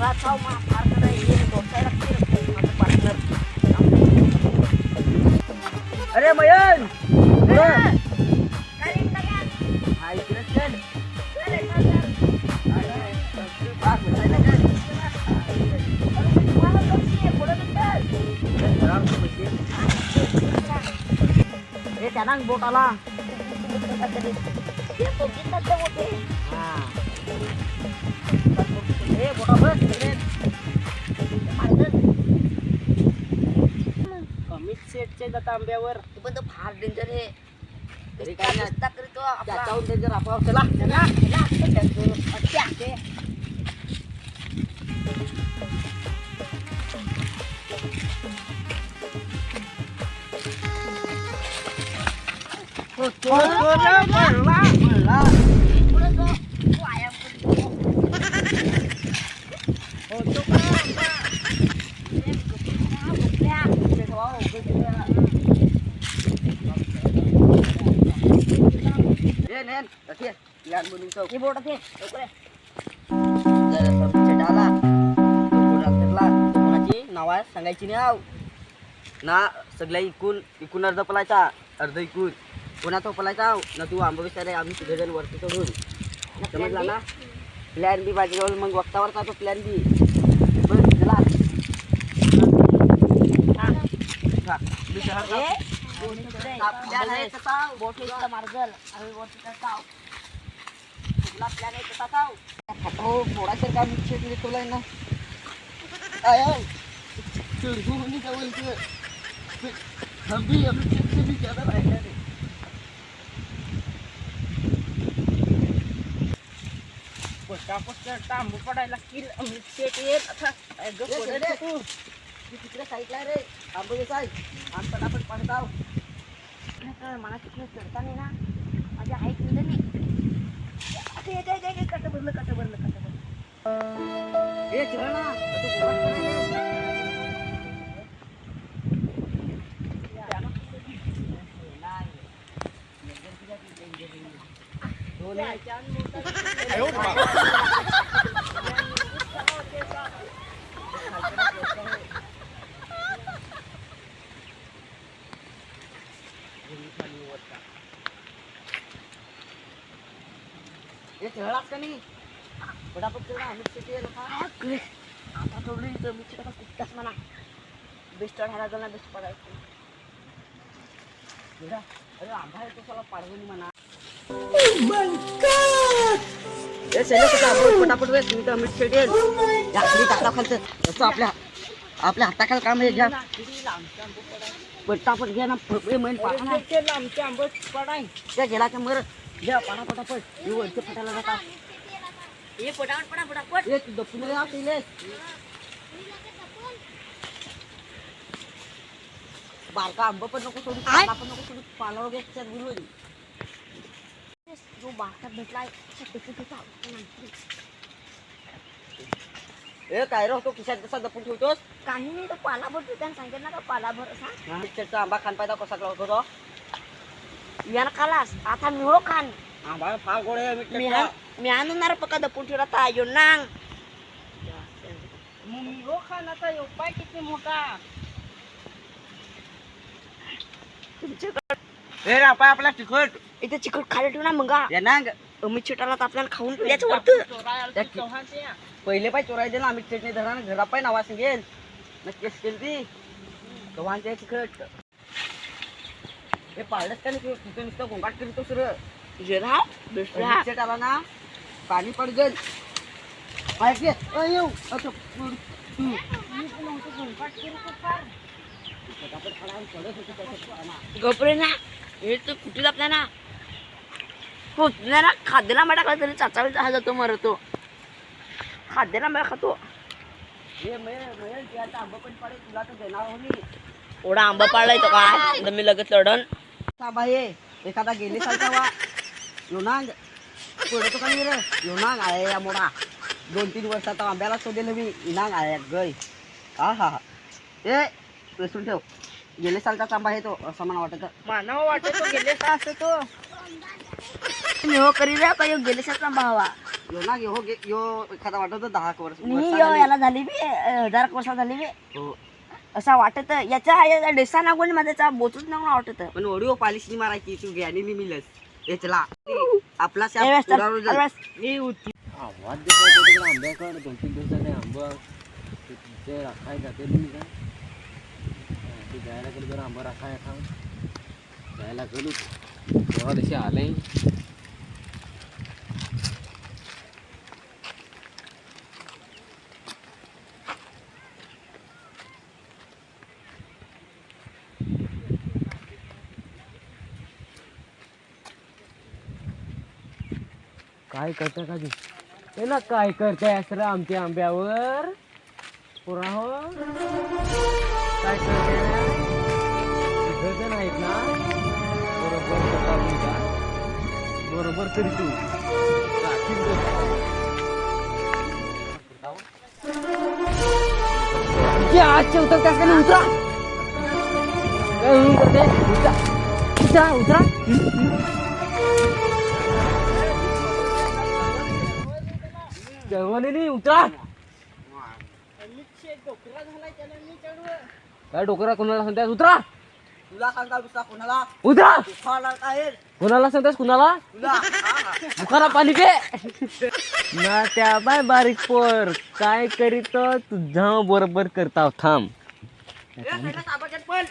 Gak mah, ini kok saya aku partner. Ada सेटचे जाता आंब्यावर ते पण तो फार डेंजर आहे तरी काय नाही. नुसता करतो आपला. त्याच्याहून ते जर आपण चला चला, चला, चला. अच्छा, ते. म्हणला पुढं ए नेन. तसे यान मुलीं चौक. हे बोट ते लवकर फिरला कोणाची? नावा सांगायची नाही आव. ना सगळ्या इकून इकून अर्ध पलायचा. अर्ध इकून. कोणाचा पलायचा आव. ना तू आंबा विचारे आम्ही तिघे जण वरती चढून. समजला ना? प्लॅन बी माझ्याजवळ मग वक्तावर का तो प्लॅन बी बस चला. तांबू पडायला किल शेट येत आता. तिकडे साईडला रे. आंबोली साईड आम पटापट पडत మనకి పెడతానేనా అది అయితుందని కట్టబడులు కట్టబడులు కట్టబడులు ఏ చిరణా అయ్యో ए चढलास का नाही पटापट चढा आम्ही सिटी आहे लोका अरे, आता थोडी इथं मी चिकटा कुठताच म्हणा बेस्ट राहायला जाणार बेस्ट पडायचं चढा अरे आंबा आहे तो साला पाडवणी म्हणा ए चले कुठं आपण पटापट वेस मी तर अमित शेट येईल या खाली टाकला खालचं तसं आपल्या आपल्या हाताखाली काम आहे घ्या पटापट घ्या ना फळे मैन पाहा ना आमच्या आंबट पडाय त्या गेलाच्या मर घ्या पाडा पटापट मी वरचे फटायला जाता हे पटापट पडा पटापट ए तू दपून राहा तिले बारका आंबा पण नको सोडू पाला पण नको सोडू पाला वगैरे त्याच्यात गुरुवारी जो बारकात भेटलाय त्याचा ए काय रे तो खिशात कसा दपून ठेवतोस काही नाही तो पाला भरतो त्यानं सांगितलं ना का पाला भर असा त्याचा आंबा खान पायदा कसा होतो यानं खालास आता मी हो खान आंबा फार गोड आहे मी हा मी आणणार पका दपून ठेवला ता यो नांग. हो खानाचा उपाय किती मोठा. तुमच्याकडे ए रापाय आपला तिखट इथे चिकट खाली ठेवू ना मग या ना अमित चिटाला तर आपल्याला खाऊन याचं वरतं. त्या कि- पहिले पाय चोराय ना आम्ही चटणी धरा घरा पाय नावा सांगेल नक्कीच केली ती गव्हांच्या तिखट हे पाळलंच का नाही? तिथं नुसतं गोंगाट करतो सर जरा आला ना पाणी पडगल येऊ. तू. होती त्याच्यात पाना. गपरे ना. हे तर कुठे आपल्या ना? ना खाद्याला मला टाकला तरी चाचावी हा जातो मरतो. खाद्याला मला खातो. हे मये- मये त्याचा आंबा पण पडेल तुला तर देणार हो मी एवढा आंबा पाळलाय तो काय? तर मी लगेच लढन. साबा ये एखादा गेले वा लोनांग पडतो का नाही रे? लोनांग आहे या मोडा. दोन तीन वर्षात आंब्याला शोधेल मी. इनांग आहे गय. हा हा हा. ए पेसून ठेव. गेले सालचा आंबा आहे तो असं मला वाटत. मानव वाटत तो गेले का असं तो. हो करी रे का गेले सारखा आंबा हवा. ना यो गे- यो एखादा वाटत दहा वर्ष मी यो. याला झाली बी हजार वर्ष झाली बी. हो. असा वाटत. याच्या याचा डेसा नागून माझ्या बोचूच ना वाटत. पण ओडिओ पालिशनी मारायची तू मिळस याचला आपला. मी उत- आवाज देत होता तिकडे? आंब्याकडे दोन तीन दिवसाने आंबा. ते तिथे राखाय जाते मी का? हा, ते जायला गेलो जरा आंबा राखाय आता जायला गेलो. तेव्हा तसे आले. काय करता का ते ना काय करताय असं आमच्या आंब्यावर? पुरा हो. काय करताय? नाहीत ना? बरोबर बरोबर तरी तू. राखील उतर त्यास खाली उतरा. काय उतरा उतरा. उतरा नाही उतरा काय डोकरा कोणाला सांगताय उतरा. तुला सांगता दुसरा कोणाला उतरा. दुखाला काय कोणाला सांगतास कुणाला? तुला हा. पाणी पे. ना त्या बाय बारीक पोर. काय करीत तुझा बरोबर करता? थांब. ए, कैलास, आबा गेट पळ.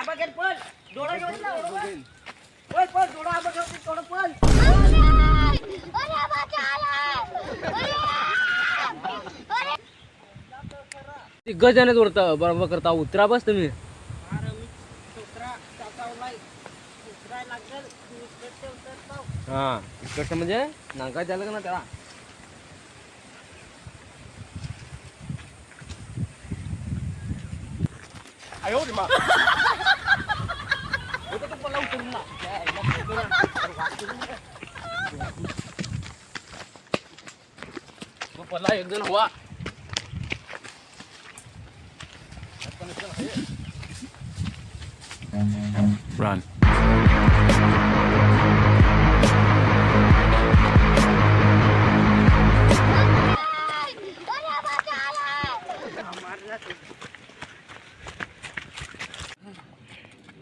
आबा गेट पळ. डोळा घेऊन जा, डोळा गजाने जोडता बरोबर करता उतरा बस तुम्ही अरे, मी दुसरा चाचावलाय. दुसरा लागेल. तू इकडचे उतरतो. हा इकडचं म्हणजे नांगा झालं का ना त्याला तो पल्ला एक जण हवा Run.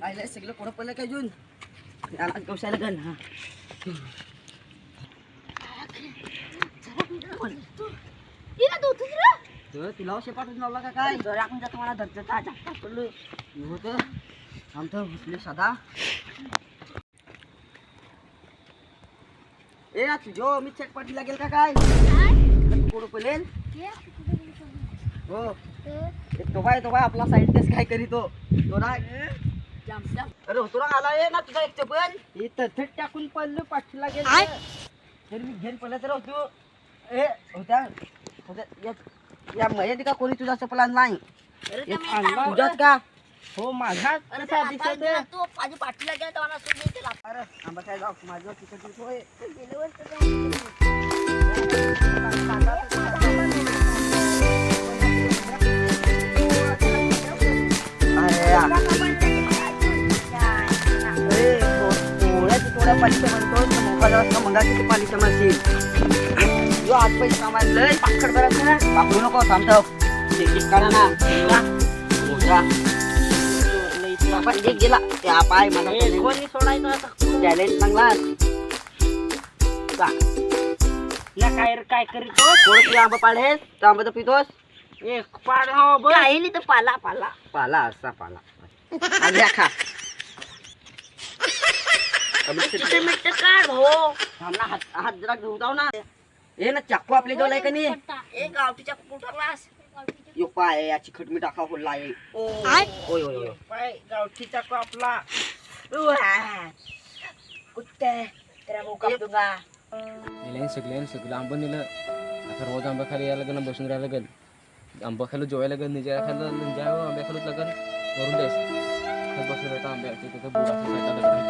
Ay, let's siglo ko pala kay Jun. Anak ko sa lagan ha. Ira do tira. Tu tilaw siapa tu nolak kai. Dorak minta ke mana dan tata tata perlu. Nuhut. आमचं हुसले सदा. ए तुझ्यो मी check पाठी लागेल का काय? कोण पडेल हो एक तो बाय तो बाय आपला सायंटिस्ट काय करीतो तो. ना अरे होतो ना आला ये ना तुझा एक चपल इथं थेट टाकून पडलो पाठी लागेल तर मी घेऊन पडलं तर होतो. ए होत्या. होत्या. या- का कोणी तुझा चपल नाही? तुझ्यात का? हो माझा अरे त्या हाताला तू? माझी पाठीला गेला तर मला सोडून देते. अरे आंबा काय जाऊ माझं तिकडे होय. गेल्या वर्षी तर अरे या. अरे, थो- थोड्याची थोड्या पालिशा म्हणतो. तर मोबाईलवर असं मंगा किती पालिशा म्हणशील यो आज पैसे कामाला. लय पाखड बरं ना पाकडू नको थांबतो तिकीट काढा ना. लय तुला पण एक गेला त्या पाय मला कोणी सोडायचं आता टॅलेंट चांगला जा. ना काय रे, काय करीत थोडं तुला आंबा पाडेस तर आंबा तर पितोस एक पाड हो बघ आहे नाही तर पाला पाला पाला असा पाला आणि या खा तिथे मिठ काढ हो थांब ना हात हात जरा घेऊ जाऊ ना हे ना चाकू आपल्या जवळ आहे का नाही एक गावठीच्या कुठलास यो पाय याची खटमी टाका फोडला आहे ओय ओय ओय. पाय गावठीचा को आपला. कुत्ते तेरा मुंह काप दूंगा नेल्याने सगळ्यांनी सगळं आंबा नेलं. आता रोज आंबा खाली यायला लागेल बसून राहायला लागेल. आंबा खायला जेवायला लागेल निजा खायला निजा आंब्या खालच लागेल. वरून खात बसून राहता आंब्या तिथं बुडा सायका लागेल